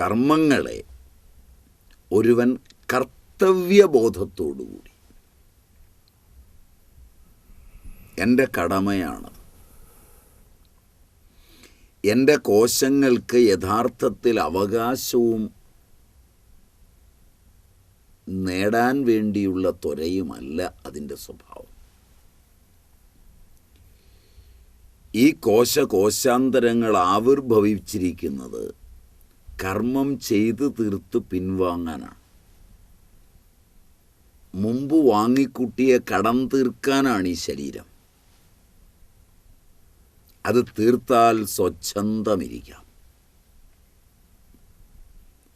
കർമ്മങ്ങളെ ഒരുവൻ കർത്തവ്യബോധത്തോടുകൂടി. എന്റെ കടമയാണ്. എന്റെ കോശങ്ങൾക്ക് യഥാർത്ഥത്തിൽ അവകാശവും നേടാൻ വേണ്ടിയുള്ള ത്വരയുമല്ല അതിന്റെ സ്വഭാവം. ഈ കോശ കോശാന്തരങ്ങൾ ആവിർഭവിച്ചിരിക്കുന്നത് കർമ്മം ചെയ്ത് തീർത്ത് പിൻവാങ്ങാനാണ്. മുമ്പ് വാങ്ങിക്കൂട്ടിയ കടം തീർക്കാനാണ് ഈ ശരീരം. അത് തീർത്താൽ സ്വച്ഛന്തമിരിക്കാം.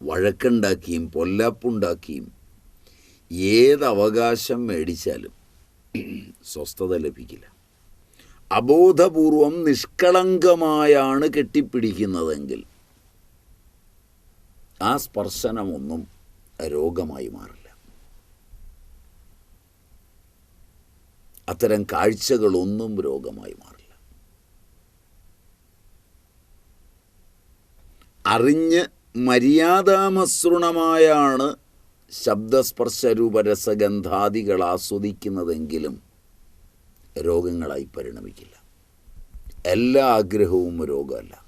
വഴക്കുണ്ടാക്കിയും പൊല്ലാപ്പുണ്ടാക്കിയും ഏതവകാശം മേടിച്ചാലും സ്വസ്ഥത ലഭിക്കില്ല. അബോധപൂർവം നിഷ്കളങ്കമായാണ് കെട്ടിപ്പിടിക്കുന്നതെങ്കിൽ ആ സ്പർശനമൊന്നും രോഗമായി മാറില്ല. അത്തരം കാഴ്ചകളൊന്നും രോഗമായി മാറില്ല. അറിഞ്ഞ് മര്യാദാമസൃണമായാണ് ശബ്ദസ്പർശരൂപരസഗന്ധാദികൾ ആസ്വദിക്കുന്നതെങ്കിലും രോഗങ്ങളായി പരിണമിക്കില്ല. എല്ലാ ആഗ്രഹവും രോഗമല്ല.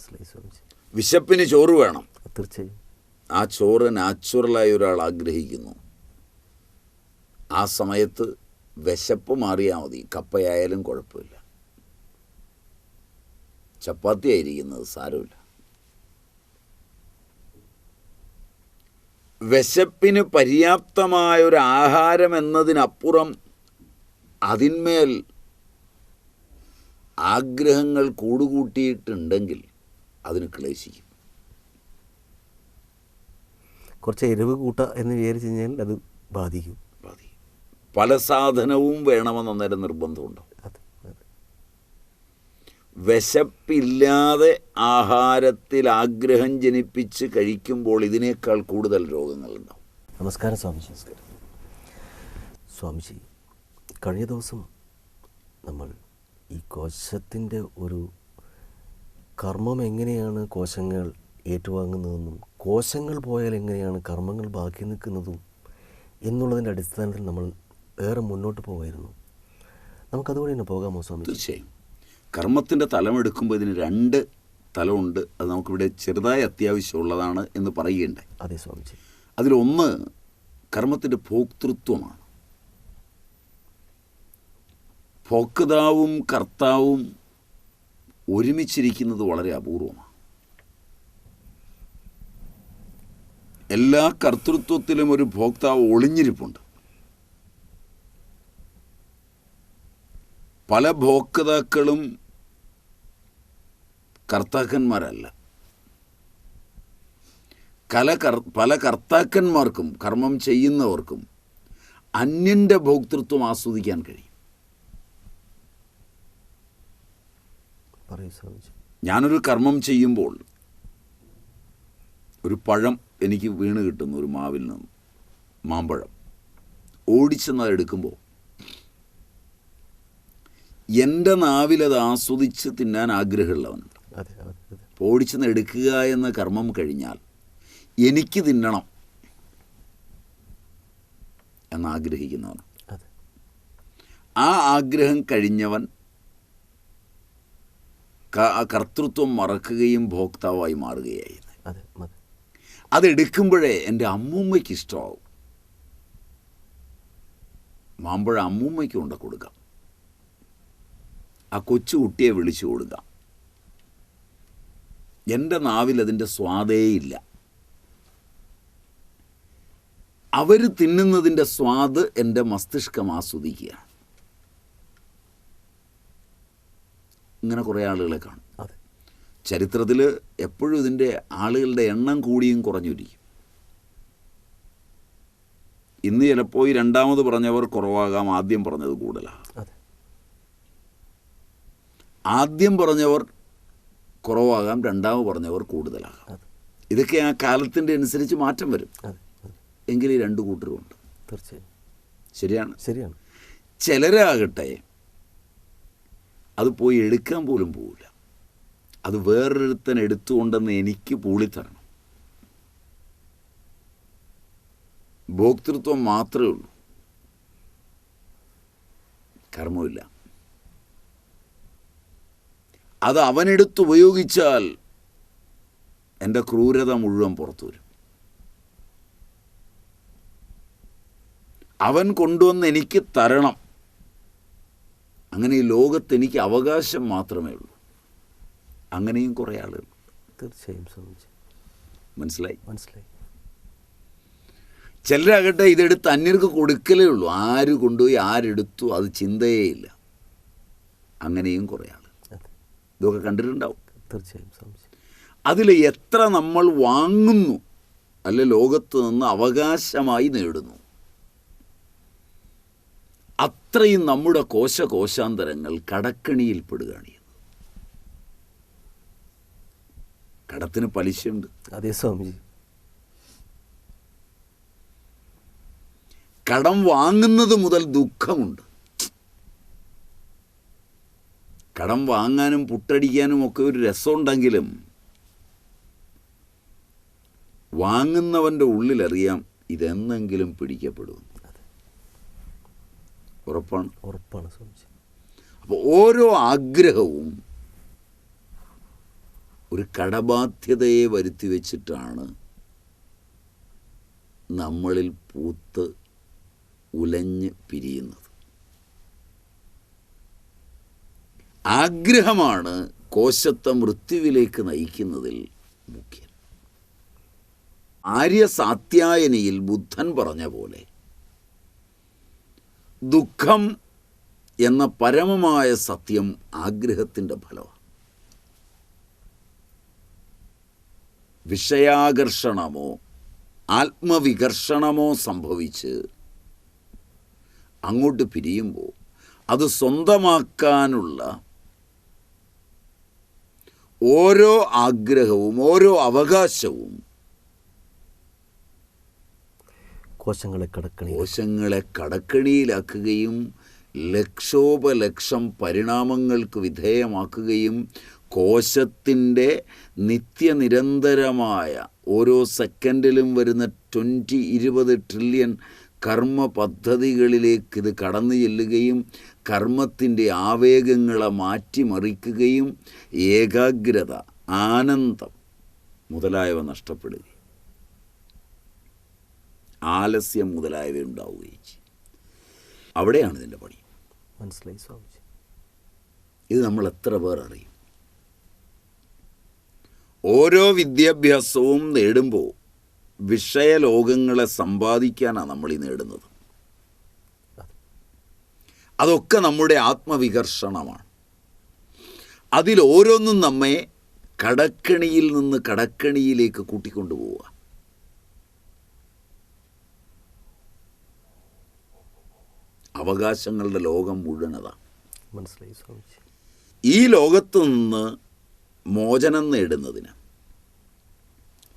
മനസ്സിലായി സ്വാമിജി. വിശപ്പിന് ചോറ് വേണം. തീർച്ചയായും. ആ ചോറ് നാച്ചുറലായി ഒരാൾ ആഗ്രഹിക്കുന്നു. ആ സമയത്ത് വിശപ്പ് മാറിയാൽ മതി. കപ്പയായാലും കുഴപ്പമില്ല. ചപ്പാത്തി ആയിരിക്കുന്നത് സാരമില്ല. വിശപ്പിന് പര്യാപ്തമായ ഒരു ആഹാരം എന്നതിനപ്പുറം അതിന്മേൽ ആഗ്രഹങ്ങൾ കൂടുകൂട്ടിയിട്ടുണ്ടെങ്കിൽ അതിന് ക്ലേശിക്കും. കുറച്ച് എരിവ് കൂട്ട എന്ന് വിചാരിച്ചു കഴിഞ്ഞാൽ അത് ബാധിക്കും. ബാധിക്കും. പല സാധനവും വേണമെന്ന് അന്നേരം നിർബന്ധമുണ്ടോ? വിശപ്പില്ലാതെ ആഹാരത്തിൽ ആഗ്രഹം ജനിപ്പിച്ച് കഴിക്കുമ്പോൾ ഇതിനേക്കാൾ കൂടുതൽ രോഗങ്ങളുണ്ടാവും നമസ്കാരം സ്വാമിജി നമസ്കാരം. സ്വാമിജി കഴിഞ്ഞ ദിവസം നമ്മൾ ഈ കോശത്തിന്റെ ഒരു കർമ്മം എങ്ങനെയാണ് കോശങ്ങൾ ഏറ്റുവാങ്ങുന്നതെന്നും കോശങ്ങൾ പോയാൽ എങ്ങനെയാണ് കർമ്മങ്ങൾ ബാക്കി നിൽക്കുന്നതും എന്നുള്ളതിന്റെ അടിസ്ഥാനത്തിൽ നമ്മൾ ഏറെ മുന്നോട്ട് പോകായിരുന്നു നമുക്കതുപോലെ തന്നെ പോകാമോ സ്വാമി? തീർച്ചയായും. കർമ്മത്തിന്റെ തലമെടുക്കുമ്പോൾ ഇതിന് രണ്ട് തലമുണ്ട്. അത് നമുക്കിവിടെ ചെറുതായി അത്യാവശ്യമുള്ളതാണ് എന്ന് പറയുകയുണ്ടായി. അതെ സ്വാമിജി. അതിലൊന്ന് കർമ്മത്തിന്റെ ഭോക്തൃത്വമാണ്. ഭോക്താവും കർത്താവും ഒരുമിച്ചിരിക്കുന്നത് വളരെ അപൂർവമാണ്. എല്ലാ കർത്തൃത്വത്തിലും ഒരു ഭോക്താവ് ഒളിഞ്ഞിരിപ്പുണ്ട്. പല ഭോക്താക്കളും കർത്താക്കന്മാരല്ല. കല കർ പല കർത്താക്കന്മാർക്കും കർമ്മം ചെയ്യുന്നവർക്കും അന്യന്റെ ഭോക്തൃത്വം ആസ്വദിക്കാൻ കഴിയും പറയൂ സ്വാമിജി ഞാനൊരു കർമ്മം ചെയ്യുമ്പോൾ ഒരു പഴം എനിക്ക് വീണ് കിട്ടുന്നു ഒരു മാവിൽ നിന്ന്. മാമ്പഴം. ഓടിച്ചെന്ന് അതെടുക്കുമ്പോൾ എന്റെ നാവിലത് ആസ്വദിച്ച് തിന്നാൻ ആഗ്രഹമുള്ളവനുണ്ട്. ഓടിച്ചെന്ന് എടുക്കുക എന്ന കർമ്മം കഴിഞ്ഞാൽ എനിക്ക് തിന്നണം എന്നാഗ്രഹിക്കുന്നവനാണ് ആ ആഗ്രഹം കഴിഞ്ഞവൻ കർത്തൃത്വം മറക്കുകയും ഭോക്താവായി മാറുകയായിരുന്നു. അതെ അതെ. അതെടുക്കുമ്പോഴേ എന്റെ അമ്മൂമ്മയ്ക്ക് ഇഷ്ടമാവും. മാമ്പഴ അമ്മൂമ്മയ്ക്ക് കൊണ്ട് കൊടുക്കാം. ആ കൊച്ചു കുട്ടിയെ വിളിച്ചു കൊടുക്കാം. എന്റെ നാവിൽ അതിന്റെ സ്വാദേയില്ല അവർ തിന്നുന്നതിന്റെ സ്വാദ് എന്റെ മസ്തിഷ്കം ആസ്വദിക്കുകയാണ്. ഇങ്ങനെ കുറേ ആളുകളെ കാണും. അതെ. ചരിത്രത്തിൽ എപ്പോഴും ഇതിന്റെ ആളുകളുടെ എണ്ണം കൂടിയും കുറഞ്ഞിരിക്കും. ഇന്ന് ചിലപ്പോൾ ഈ രണ്ടാമത് പറഞ്ഞവർ കുറവാകാം ആദ്യം പറഞ്ഞത് കൂടുതലാണ് ആദ്യം പറഞ്ഞവർ കുറവാകാം രണ്ടാമത് പറഞ്ഞവർ കൂടുതലാകാം. ഇതൊക്കെ ആ കാലത്തിന്റെ അനുസരിച്ച് മാറ്റം വരും. എങ്കിൽ ഈ രണ്ട് കൂട്ടരുമുണ്ട് തീർച്ചയായും. ശരിയാണ്. ശരിയാണ്. ചിലരാകട്ടെ അത് പോയി എടുക്കാൻ പോലും പോവില്ല. അത് വേറൊരുത്തൻ എടുത്തുകൊണ്ടെന്ന് എനിക്ക് പൂളിത്തരണം. ഭോക്തൃത്വം മാത്രമേ ഉള്ളൂ. കർമ്മമില്ല അത് അവനെടുത്ത് ഉപയോഗിച്ചാൽ എന്റെ ക്രൂരത മുഴുവൻ പുറത്തു വരും. അവൻ കൊണ്ടുവന്ന് എനിക്ക് തരണം. അങ്ങനെ ഈ ലോകത്ത് എനിക്ക് അവകാശം മാത്രമേ ഉള്ളൂ. അങ്ങനെയും കുറേ ആളുകൾ. തീർച്ചയായും സ്വാമിജി. മനസ്സിലായി? മനസ്സിലായി. ചിലരാകട്ടെ ഇതെടുത്ത് അന്യർക്ക് കൊടുക്കലേ ഉള്ളൂ. ആര് കൊണ്ടുപോയി ആരെടുത്തു അത് ചിന്തയേ ഇല്ല. അങ്ങനെയും കുറേ ആൾ ഇതൊക്കെ കണ്ടിട്ടുണ്ടാവും. തീർച്ചയായും അതിൽ എത്ര നമ്മൾ വാങ്ങുന്നു അല്ലെ ലോകത്ത് നിന്ന് അവകാശമായി നേടുന്നു. അത്രയും നമ്മുടെ കോശകോശാന്തരങ്ങൾ കടക്കണിയിൽപ്പെടുകയാണ് ചെയ്യുന്നത് കടത്തിന് പലിശയുണ്ട്. അതേ സ്വാമിജി. കടം വാങ്ങുന്നത് മുതൽ ദുഃഖമുണ്ട്. കടം വാങ്ങാനും പുട്ടടിക്കാനും ഒക്കെ ഒരു രസമുണ്ടെങ്കിലും വാങ്ങുന്നവന്റെ ഉള്ളിലറിയാം ഇതെന്നെങ്കിലും പിടിക്കപ്പെടും. ഉറപ്പാണ്. ഉറപ്പാണ് സ്വാമിജി. അപ്പോൾ ഓരോ ആഗ്രഹവും ഒരു കടബാധ്യതയെ വരുത്തി വെച്ചിട്ടാണ് നമ്മളിൽ പൂത്ത് ഉലഞ്ഞ് പിരിയുന്നത്. ആഗ്രഹമാണ് കോശത്തെ മൃത്യുവിലേക്ക് നയിക്കുന്നതിൽ മുഖ്യം. ആര്യസാത്യായനിയിൽ ബുദ്ധൻ പറഞ്ഞ പോലെ ദുഃഖം എന്ന പരമമായ സത്യം ആഗ്രഹത്തിന്റെ ഫലമാണ്. വിഷയാകർഷണമോ ആത്മവികർഷണമോ സംഭവിച്ച് അങ്ങോട്ട് പിരിയുമ്പോൾ അത് സ്വന്തമാക്കാനുള്ള ഓരോ ആഗ്രഹവും ഓരോ അവകാശവും കോശങ്ങളെ കടക്കണി. കോശങ്ങളെ കടക്കണിയിലാക്കുകയും ലക്ഷോപലക്ഷം പരിണാമങ്ങൾക്ക് വിധേയമാക്കുകയും കോശത്തിന്റെ നിത്യനിരന്തരമായ ഓരോ സെക്കൻഡിലും വരുന്ന ട്വന്റി ഇരുപത് ട്രില്യൺ കർമ്മ പദ്ധതികളിലേക്ക് ഇത് കടന്നു ചെല്ലുകയും കർമ്മത്തിന്റെ ആവേഗങ്ങളെ മാറ്റിമറിക്കുകയും ഏകാഗ്രത ആനന്ദം മുതലായവ നഷ്ടപ്പെടുകയും ആലസ്യം മുതലായവ ഉണ്ടാവുകയും ചെയ്യും. അവിടെയാണ് ഇതിന്റെ പണി. മനസ്സിലായി സ്വാമിജി. ഇത് നമ്മൾ എത്ര പേർ അറിയും? ഓരോ വിദ്യാഭ്യാസവും നേടുമ്പോൾ വിഷയലോകങ്ങളെ സമ്പാദിക്കാനാണ് നമ്മൾ ഈ നേടുന്നത്. അതൊക്കെ നമ്മുടെ ആത്മവികർഷണമാണ്. അതിൽ ഓരോന്നും നമ്മെ കടക്കണിയിൽ നിന്ന് കടക്കണിയിലേക്ക് കൂട്ടിക്കൊണ്ടുപോവുക. അവകാശങ്ങളുടെ ലോകം മുഴുവൻ അതാണ് മനസ്സിലായി സ്വാമിജി. ഈ ലോകത്തു നിന്ന് മോചനം നേടുന്നതിന്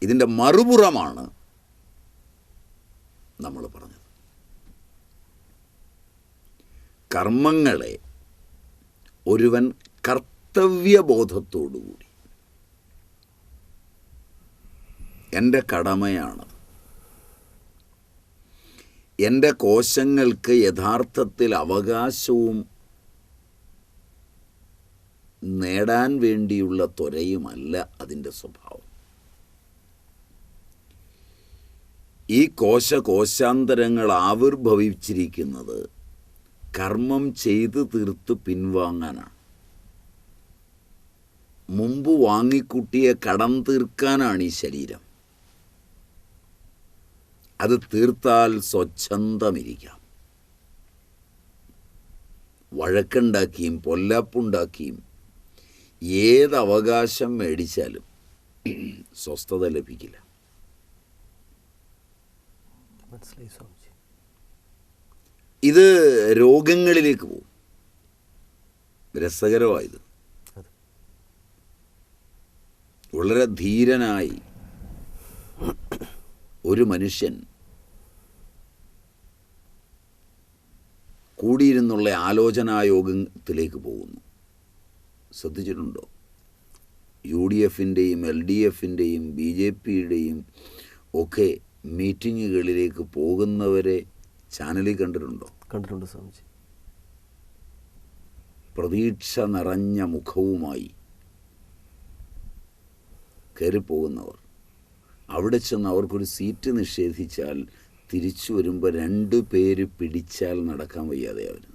ഇതിന്റെ മറുപുറമാണ് നമ്മൾ പറഞ്ഞത്. കർമ്മങ്ങളെ ഒരുവൻ കർത്തവ്യബോധത്തോടുകൂടി. എന്റെ കടമയാണത്. എന്റെ കോശങ്ങൾക്ക് യഥാർത്ഥത്തിൽ അവകാശവും നേടാൻ വേണ്ടിയുള്ള ത്വരയുമല്ല അതിന്റെ സ്വഭാവം. ഈ കോശ കോശാന്തരങ്ങൾ ആവിർഭവിച്ചിരിക്കുന്നത് കർമ്മം ചെയ്തു തീർത്ത് പിൻവാങ്ങാനാണ്. മുമ്പ് വാങ്ങിക്കൂട്ടിയ കടം തീർക്കാനാണ് ഈ ശരീരം. അത് തീർത്താൽ സ്വച്ഛന്തമിരിക്കാം. വഴക്കുണ്ടാക്കിയും പൊല്ലാപ്പുണ്ടാക്കിയും ഏതവകാശം മേടിച്ചാലും സ്വസ്ഥത ലഭിക്കില്ല. ഇത് രോഗങ്ങളിലേക്ക് പോകും. രസകരമായത്. വളരെ ധീരനായി ഒരു മനുഷ്യൻ കൂടിയിരുന്നുള്ള ആലോചനായോഗത്തിലേക്ക് പോകുന്നു. ശ്രദ്ധിച്ചിട്ടുണ്ടോ? യു ഡി എഫിന്റെയും എൽ ഡി എഫിന്റെയും ബി ജെ പിയുടെയും ഒക്കെ മീറ്റിങ്ങുകളിലേക്ക് പോകുന്നവരെ ചാനലിൽ കണ്ടിട്ടുണ്ടോ? കണ്ടിട്ടുണ്ട് സ്വാമിജി. പ്രതീക്ഷ നിറഞ്ഞ മുഖവുമായി കയറിപ്പോകുന്നവർ. അവിടെ ചെന്ന് അവർക്കൊരു സീറ്റ് നിഷേധിച്ചാൽ തിരിച്ചു വരുമ്പോൾ രണ്ടു പേര് പിടിച്ചാൽ നടക്കാൻ വയ്യാതെയാണ് വരുന്നത്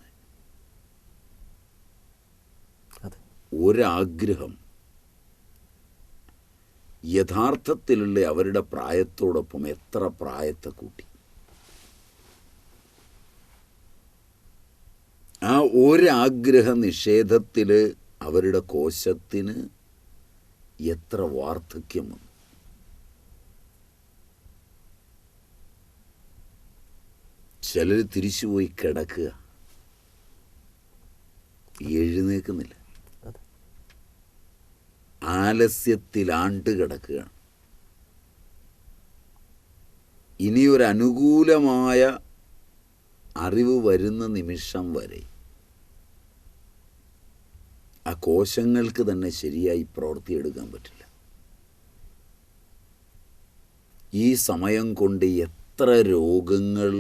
ഒരാഗ്രഹം. യഥാർത്ഥത്തിലുള്ള അവരുടെ പ്രായത്തോടൊപ്പം എത്ര പ്രായത്തെ കൂട്ടി? ആ ഒരാഗ്രഹ നിഷേധത്തിൽ അവരുടെ കോശത്തിന് എത്ര വാർദ്ധക്യം വന്നു ചിലർ തിരിച്ചുപോയി കിടക്കുക. എഴുന്നേക്കുന്നില്ല ആലസ്യത്തിൽ ആലസ്യത്തിലാണ്ട് കിടക്കുകയാണ്. ഇനിയൊരു അനുകൂലമായ അറിവ് വരുന്ന നിമിഷം വരെ ആ കോശങ്ങൾക്ക് തന്നെ ശരിയായി പ്രവർത്തിയെടുക്കാൻ പറ്റില്ല. ഈ സമയം കൊണ്ട് എത്ര രോഗങ്ങൾ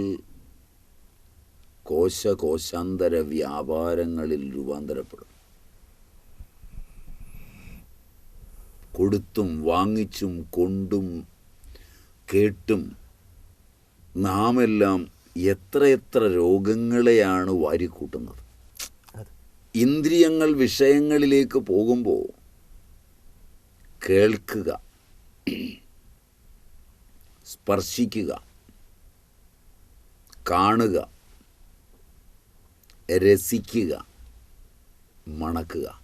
കോശകോശാന്തര വ്യാപാരങ്ങളിൽ രൂപാന്തരപ്പെടും. കൊടുത്തും വാങ്ങിച്ചും കൊണ്ടും കേട്ടും നാമെല്ലാം എത്രയെത്ര രോഗങ്ങളെയാണ് വാരിക്കൂട്ടുന്നത്. ഇന്ദ്രിയങ്ങൾ വിഷയങ്ങളിലേക്ക് പോകുമ്പോൾ കേൾക്കുക സ്പർശിക്കുക കാണുക രസിക്കുക മണക്കുക.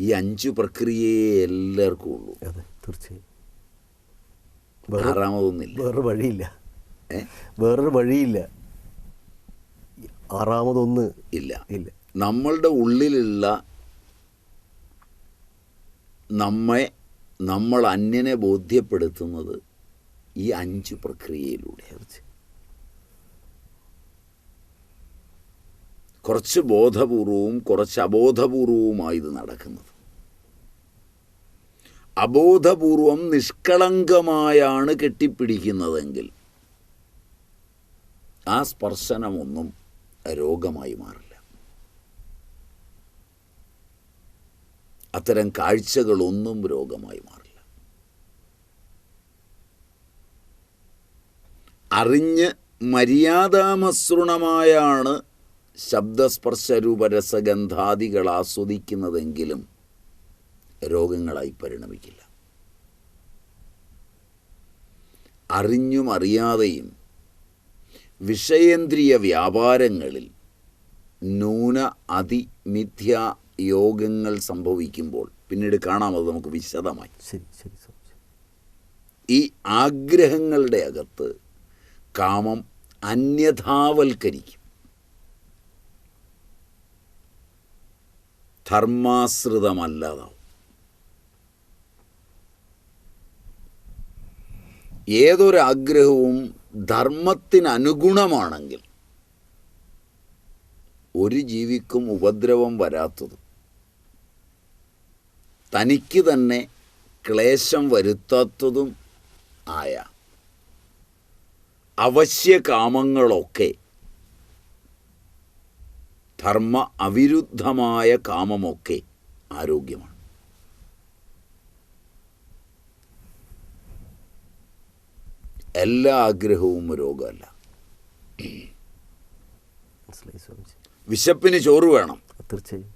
ഈ അഞ്ച് പ്രക്രിയയെ എല്ലാവർക്കും ഉള്ളൂ. അതെ തീർച്ചയായും. വേറൊരു വഴിയില്ല. വേറൊരു വഴിയില്ല. ആറാമതൊന്ന് ഇല്ല. ഇല്ല. നമ്മളുടെ ഉള്ളിലുള്ള നമ്മെ നമ്മൾ അന്യനെ ബോധ്യപ്പെടുത്തുന്നത് ഈ അഞ്ച് പ്രക്രിയയിലൂടെയാണ്. കുറച്ച് ബോധപൂർവവും കുറച്ച് അബോധപൂർവവുമായി ഇത് നടക്കുന്നത്. അബോധപൂർവം നിഷ്കളങ്കമായാണ് കെട്ടിപ്പിടിക്കുന്നതെങ്കിൽ ആ സ്പർശനമൊന്നും രോഗമായി മാറില്ല. അത്തരം കാഴ്ചകളൊന്നും രോഗമായി മാറില്ല. അറിഞ്ഞ് മര്യാദാമസൃണമായാണ് ശബ്ദസ്പർശരൂപരസഗന്ധാദികൾ ആസ്വദിക്കുന്നതെങ്കിലും രോഗങ്ങളായി പരിണമിക്കില്ല. അറിഞ്ഞും അറിയാതെയും വിഷയേന്ദ്രിയ വ്യാപാരങ്ങളിൽ ന്യൂന അതിമിഥ്യ യോഗങ്ങൾ സംഭവിക്കുമ്പോൾ പിന്നീട് കാണാം അത് നമുക്ക് വിശദമായി. ശരി ശരി. ഈ ആഗ്രഹങ്ങളുടെ അകത്ത് കാമം അന്യഥാവൽക്കരിക്കും. ധർമാശ്രിതമല്ലാതാവും. ഏതൊരാഗ്രഹവും ധർമ്മത്തിന് അനുഗുണമാണെങ്കിൽ ഒരു ജീവിക്കും ഉപദ്രവം വരാത്തത് തനിക്ക് തന്നെ ക്ലേശം വരുത്താത്തതും ആയ അവശ്യകാമങ്ങളൊക്കെ ധർമ്മ അവിരുദ്ധമായ കാമമൊക്കെ ആരോഗ്യമാണ്. എല്ലാ ആഗ്രഹവും രോഗമല്ല. വിശപ്പിന് ചോറ് വേണം. തീർച്ചയായും.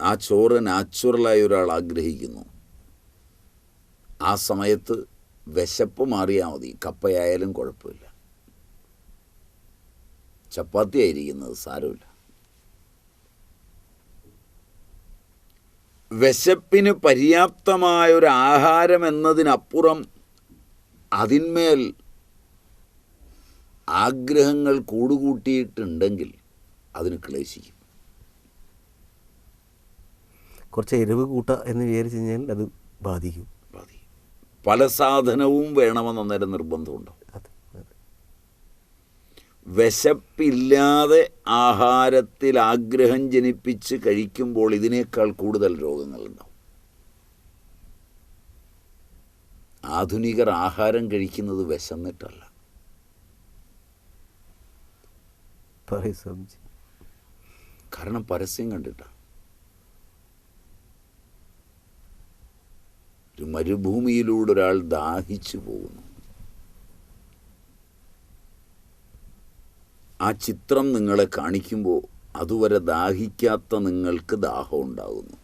ആ ചോറ് നാച്ചുറലായി ഒരാൾ ആഗ്രഹിക്കുന്നു. ആ സമയത്ത് വിശപ്പ് മാറിയാൽ മതി. കപ്പയായാലും കുഴപ്പമില്ല. ചപ്പാത്തി ആയിരിക്കുന്നത് സാരമില്ല. വിശപ്പിന് പര്യാപ്തമായൊരു ആഹാരം എന്നതിനപ്പുറം അതിന്മേൽ ആഗ്രഹങ്ങൾ കൂടുകൂട്ടിയിട്ടുണ്ടെങ്കിൽ അതിന് ക്ലേശിക്കും. കുറച്ച് എരിവ് കൂട്ട എന്ന് വിചാരിച്ചു കഴിഞ്ഞാൽ അത് ബാധിക്കും. ബാധിക്കും. പല സാധനവും വേണമെന്ന് അന്നേരം നിർബന്ധമുണ്ടോ? വിശപ്പില്ലാതെ ആഹാരത്തിൽ ആഗ്രഹം ജനിപ്പിച്ച് കഴിക്കുമ്പോൾ ഇതിനേക്കാൾ കൂടുതൽ രോഗങ്ങളുണ്ടാവും. ആധുനികർ ആഹാരം കഴിക്കുന്നത് വിശന്നിട്ടല്ല. കാരണം പരസ്യം കണ്ടിട്ടാണ് ഒരു മരുഭൂമിയിലൂടെ ഒരാൾ ദാഹിച്ചു പോകുന്നു. ആ ചിത്രം നിങ്ങളെ കാണിക്കുമ്പോൾ അതുവരെ ദാഹിക്കാത്ത നിങ്ങൾക്ക് ദാഹം ഉണ്ടാകുന്നു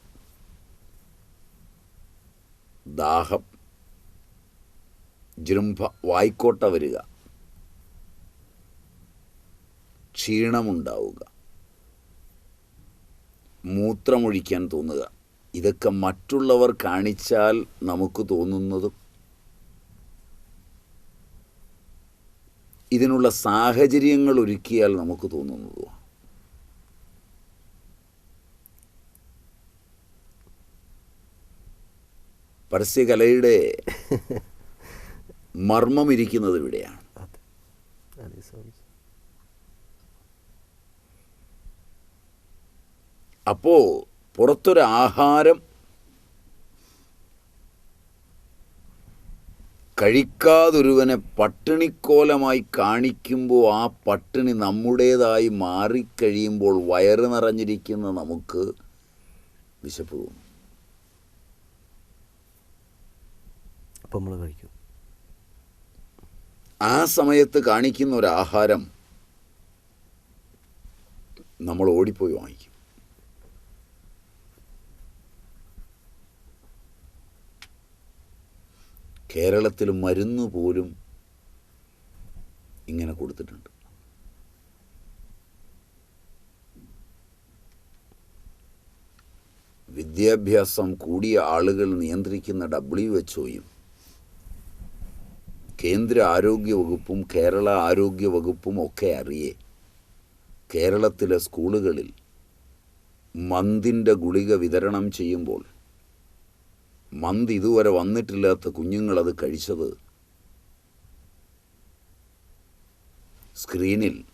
ദാഹം ജൃംഭ വായിക്കോട്ട വരിക. ക്ഷീണമുണ്ടാവുക. മൂത്രമൊഴിക്കാൻ തോന്നുക. ഇതൊക്കെ മറ്റുള്ളവർ കാണിച്ചാൽ നമുക്ക് തോന്നുന്നതും ഇതിനുള്ള സാഹചര്യങ്ങൾ ഒരുക്കിയാൽ നമുക്ക് തോന്നുന്നതുമാണ് പരസ്യകലയുടെ മർമ്മം ഇരിക്കുന്നത് ഇവിടെയാണ്. അപ്പോൾ അതെ സ്വാമിജി അപ്പോ പുറത്തൊരു ആഹാരം കഴിക്കാതൊരുവനെ പട്ടിണിക്കോലമായി കാണിക്കുമ്പോൾ ആ പട്ടിണി നമ്മുടേതായി മാറിക്കഴിയുമ്പോൾ വയറ് നിറഞ്ഞിരിക്കുന്ന നമുക്ക് വിശപ്പ് തോന്നും അപ്പം നമ്മൾ കഴിക്കും. ആ സമയത്ത് കാണിക്കുന്ന ഒരു ആഹാരം നമ്മൾ ഓടിപ്പോയി വാങ്ങിക്കും. കേരളത്തിൽ മരുന്ന് പോലും ഇങ്ങനെ കൊടുത്തിട്ടുണ്ട്. വിദ്യാഭ്യാസം കൂടിയ ആളുകൾ നിയന്ത്രിക്കുന്ന ഡബ്ല്യു എച്ച് ഒയും കേന്ദ്ര ആരോഗ്യ വകുപ്പും കേരള ആരോഗ്യ വകുപ്പും ഒക്കെ അറിയേ കേരളത്തിലെ സ്കൂളുകളിൽ മന്തിന്റെ ഗുളിക വിതരണം ചെയ്യുമ്പോൾ മന്ത് ഇതുവരെ വന്നിട്ടില്ലാത്ത കുഞ്ഞുങ്ങളത് കഴിച്ചത് സ്ക്രീനിൽ.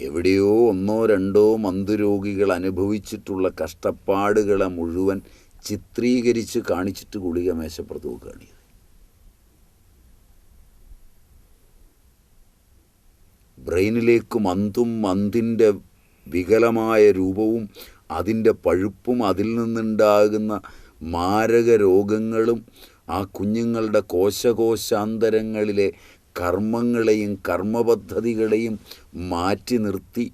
എവിടെയോ ഒന്നോ രണ്ടോ മന്ത്രോഗികൾ അനുഭവിച്ചിട്ടുള്ള കഷ്ടപ്പാടുകളെ മുഴുവൻ ചിത്രീകരിച്ച് കാണിച്ചിട്ട് ഗുളിക മേശപ്പുറത്ത് വെക്കുകയാണ്. ബ്രെയിനിലേക്ക് മന്തും മന്തിന്റെ വികലമായ രൂപവും അതിന്റെ പഴുപ്പും അതിൽ നിന്നുണ്ടാകുന്ന മാരക രോഗങ്ങളും ആ കുഞ്ഞുങ്ങളുടെ കോശകോശാന്തരങ്ങളിലെ കർമ്മങ്ങളെയും കർമ്മപദ്ധതികളെയും മാറ്റി നിർത്തി.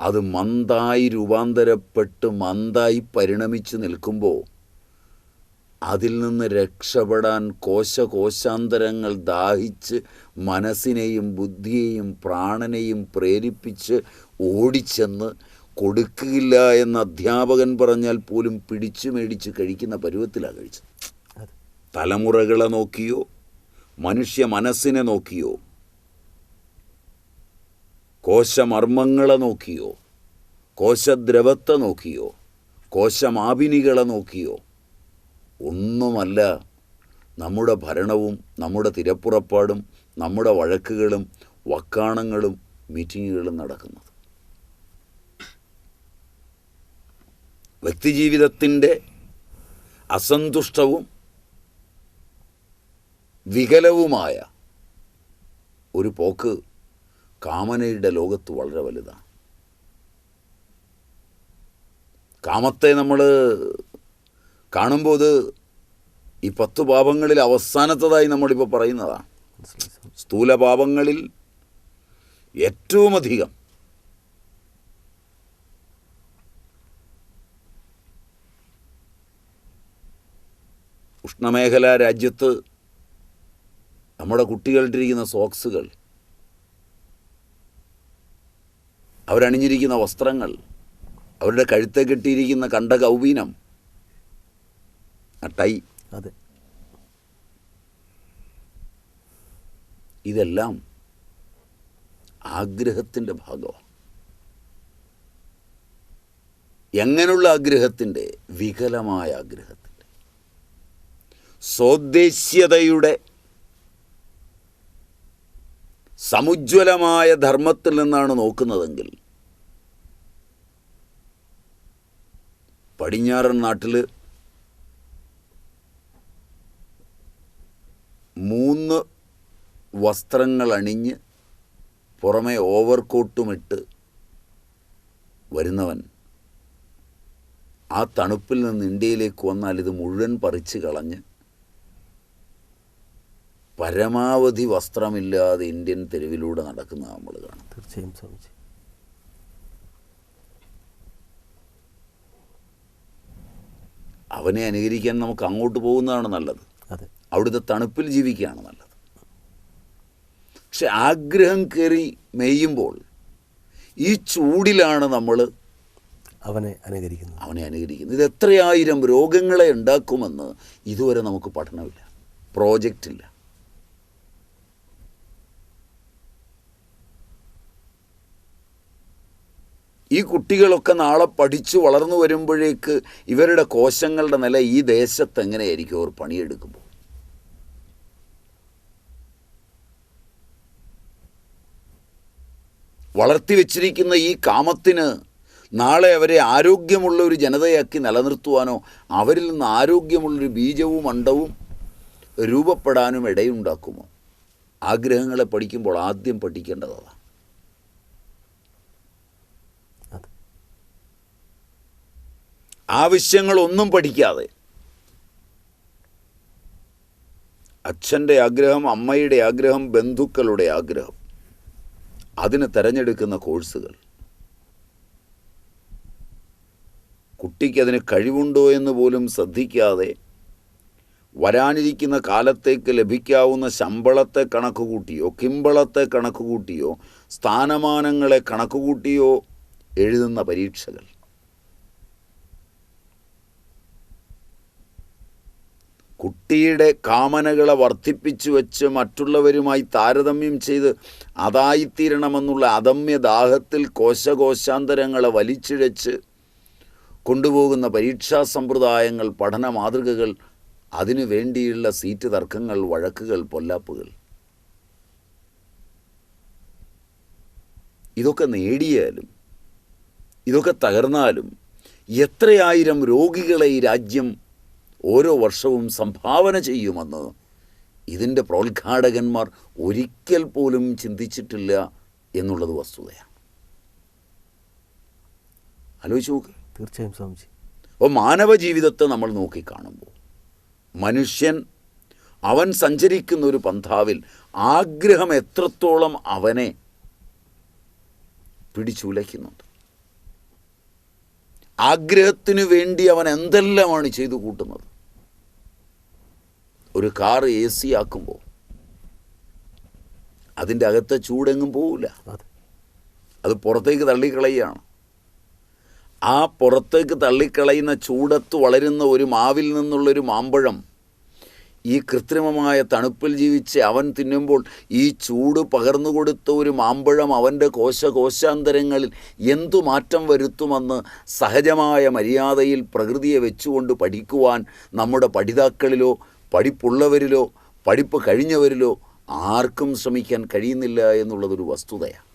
അത് മന്തായി രൂപാന്തരപ്പെട്ട് മന്തായി പരിണമിച്ച് നിൽക്കുമ്പോൾ അതിൽ നിന്ന് രക്ഷപ്പെടാൻ കോശകോശാന്തരങ്ങൾ ദാഹിച്ച് മനസ്സിനെയും ബുദ്ധിയെയും പ്രാണനെയും പ്രേരിപ്പിച്ച് ഓടിച്ചെന്ന് കൊടുക്കില്ല എന്ന് അധ്യാപകൻ പറഞ്ഞാൽ പോലും പിടിച്ചു മേടിച്ച് കഴിക്കുന്ന പരുവത്തിലാണ് കഴിച്ചത്. തലമുറകളെ നോക്കിയോ മനുഷ്യ മനസ്സിനെ നോക്കിയോ കോശമർമ്മങ്ങളെ നോക്കിയോ കോശദ്രവത്തെ നോക്കിയോ കോശമാപിനികളെ നോക്കിയോ ഒന്നുമല്ല. നമ്മുടെ ഭരണവും നമ്മുടെ തിരപ്പുറപ്പാടും നമ്മുടെ വഴക്കുകളും വക്കാണങ്ങളും മീറ്റിങ്ങുകളും നടക്കുന്നത്. വ്യക്തിജീവിതത്തിന്റെ അസന്തുഷ്ടവും വികലവുമായ ഒരു പോക്ക് കാമനയുടെ ലോകത്ത് വളരെ വലുതാണ്. കാമത്തെ നമ്മൾ കാണുമ്പോൾ ഈ പത്ത് പാപങ്ങളിൽ അവസാനത്തതായി നമ്മളിപ്പോൾ പറയുന്നതാണ്. സ്ഥൂലപാപങ്ങളിൽ ഏറ്റവുമധികം സ്ഥൂല പാപങ്ങളിൽ ഏറ്റവും അധികം ഉഷ്ണമേഖലാ രാജ്യത്ത് നമ്മുടെ കുട്ടികളിട്ടിരിക്കുന്ന സോക്സുകൾ അവരണിഞ്ഞിരിക്കുന്ന വസ്ത്രങ്ങൾ അവരുടെ കഴുത്തെ കെട്ടിയിരിക്കുന്ന കണ്ട കൗപീനം ആ ടൈ. അതെ. ഇതെല്ലാം ആഗ്രഹത്തിന്റെ ഭാഗമാണ്. എങ്ങനെയുള്ള ആഗ്രഹത്തിന്റെ? വികലമായ ആഗ്രഹത്തിന്റെ സ്വദേശ്യതയുടെ സമുജ്വലമായ ധർമ്മത്തിൽ നിന്നാണ് നോക്കുന്നതെങ്കിൽ പടിഞ്ഞാറൻ നാട്ടിൽ മൂന്ന് വസ്ത്രങ്ങൾ അണിഞ്ഞ് പുറമെ ഓവർ കോട്ടുമിട്ട് വരുന്നവൻ ആ തണുപ്പിൽ നിന്ന് ഇന്ത്യയിലേക്ക് വന്നാൽ ഇത് മുഴുവൻ പറിച്ച് കളഞ്ഞ് പരമാവധി വസ്ത്രമില്ലാതെ ഇന്ത്യൻ തെരുവിലൂടെ നടക്കുന്ന നമ്മൾ കാണും. തീർച്ചയായും സ്വാമിജി. അവനെ അനുകരിക്കാൻ നമുക്ക് അങ്ങോട്ട് പോകുന്നതാണ് നല്ലത്. അവിടുത്തെ തണുപ്പിൽ ജീവിക്കുകയാണ് നല്ലത്. പക്ഷെ ആഗ്രഹം കയറി മെയ്യുമ്പോൾ ഈ ചൂടിലാണ് നമ്മൾ അവനെ അനുകരിക്കുന്നത്. അവനെ അനുകരിക്കുന്നത്. ഇത് എത്രയായിരം രോഗങ്ങളെ ഉണ്ടാക്കുമെന്ന് ഇതുവരെ നമുക്ക് പഠനമില്ല. പ്രോജക്റ്റില്ല. ഈ കുട്ടികളൊക്കെ നാളെ പഠിച്ചു വളർന്നു വരുമ്പോഴേക്ക് ഇവരുടെ കോശങ്ങളുടെ നില ഈ ദേശത്ത് എങ്ങനെയായിരിക്കും അവർ പണിയെടുക്കുമ്പോൾ വളർത്തി വച്ചിരിക്കുന്ന ഈ കാമത്തിന് നാളെ അവരെ ആരോഗ്യമുള്ള ഒരു ജനതയാക്കി നിലനിർത്തുവാനോ അവരിൽ നിന്ന് ആരോഗ്യമുള്ളൊരു ബീജവും അണ്ടവും രൂപപ്പെടാനും ഇടയുണ്ടാക്കുമോ? ആഗ്രഹങ്ങളെ പഠിക്കുമ്പോൾ ആദ്യം പഠിക്കേണ്ടത് അതാണ് അതെ ആവശ്യങ്ങളൊന്നും പഠിക്കാതെ. അച്ഛന്റെ ആഗ്രഹം അമ്മയുടെ ആഗ്രഹം ബന്ധുക്കളുടെ ആഗ്രഹം അതിന് തിരഞ്ഞെടുക്കുന്ന കോഴ്സുകൾ. കുട്ടിക്ക് അതിന് കഴിവുണ്ടോ എന്ന് പോലും ശ്രദ്ധിക്കാതെ വരാനിരിക്കുന്ന കാലത്തേക്ക് ലഭിക്കാവുന്ന ശമ്പളത്തെ കണക്കുകൂട്ടിയോ കിമ്പളത്തെ കണക്കുകൂട്ടിയോ സ്ഥാനമാനങ്ങളെ കണക്കുകൂട്ടിയോ എഴുതുന്ന പരീക്ഷകൾ. കുട്ടിയുടെ കാമനകളെ വർദ്ധിപ്പിച്ചു വെച്ച് മറ്റുള്ളവരുമായി താരതമ്യം ചെയ്ത് അതായിത്തീരണമെന്നുള്ള അദമ്യ ദാഹത്തിൽ കോശകോശാന്തരങ്ങളെ വലിച്ചിഴച്ച് കൊണ്ടുപോകുന്ന പരീക്ഷാ സമ്പ്രദായങ്ങൾ പഠന മാതൃകകൾ അതിനു വേണ്ടിയുള്ള സീറ്റ് തർക്കങ്ങൾ വഴക്കുകൾ പൊല്ലാപ്പുകൾ. ഇതൊക്കെ നേടിയാലും ഇതൊക്കെ തകർന്നാലും എത്രയായിരം രോഗികളെ ഈ രാജ്യം ഓരോ വർഷവും സംഭാവന ചെയ്യുമെന്ന് ഇതിന്റെ പ്രോത്ഘാടകന്മാർ ഒരിക്കൽ പോലും ചിന്തിച്ചിട്ടില്ല എന്നുള്ളത് വസ്തുതയാണ്. ആലോചിച്ച് നോക്ക്. തീർച്ചയായും സ്വാമിജി. അപ്പോൾ മാനവ ജീവിതത്തെ നമ്മൾ നോക്കിക്കാണുമ്പോൾ മനുഷ്യൻ അവൻ സഞ്ചരിക്കുന്ന ഒരു പന്ഥാവിൽ ആഗ്രഹം എത്രത്തോളം അവനെ പിടിച്ചുലയ്ക്കുന്നുണ്ട്. ആഗ്രഹത്തിനു വേണ്ടി അവൻ എന്തെല്ലാമാണ് ചെയ്തു കൂട്ടുന്നത്? ഒരു കാർ എ സി ആക്കുമ്പോൾ അതിന്റെ അകത്തെ ചൂടെങ്ങും പോവില്ല. അതെ പുറത്തേക്ക് തള്ളിക്കളയുകയാണ്. ആ പുറത്തേക്ക് തള്ളിക്കളയുന്ന ചൂടത്ത് വളരുന്ന ഒരു മാവിൽ നിന്നുള്ളൊരു മാമ്പഴം ഈ കൃത്രിമമായ തണുപ്പിൽ ജീവിച്ച് അവൻ തിന്നുമ്പോൾ ഈ ചൂട് പകർന്നു കൊടുത്ത ഒരു മാമ്പഴം അവന്റെ കോശകോശാന്തരങ്ങളിൽ എന്തു മാറ്റം വരുത്തുമെന്ന് സഹജമായ മര്യാദയിൽ പ്രകൃതിയെ വെച്ചുകൊണ്ട് പഠിക്കുവാൻ നമ്മുടെ പഠിതാക്കളിലോ പഠിപ്പുള്ളവരിലോ പഠിപ്പ് കഴിഞ്ഞവരിലോ ആർക്കും ശ്രമിക്കാൻ കഴിയുന്നില്ല എന്നുള്ളതൊരു വസ്തുതയാണ്.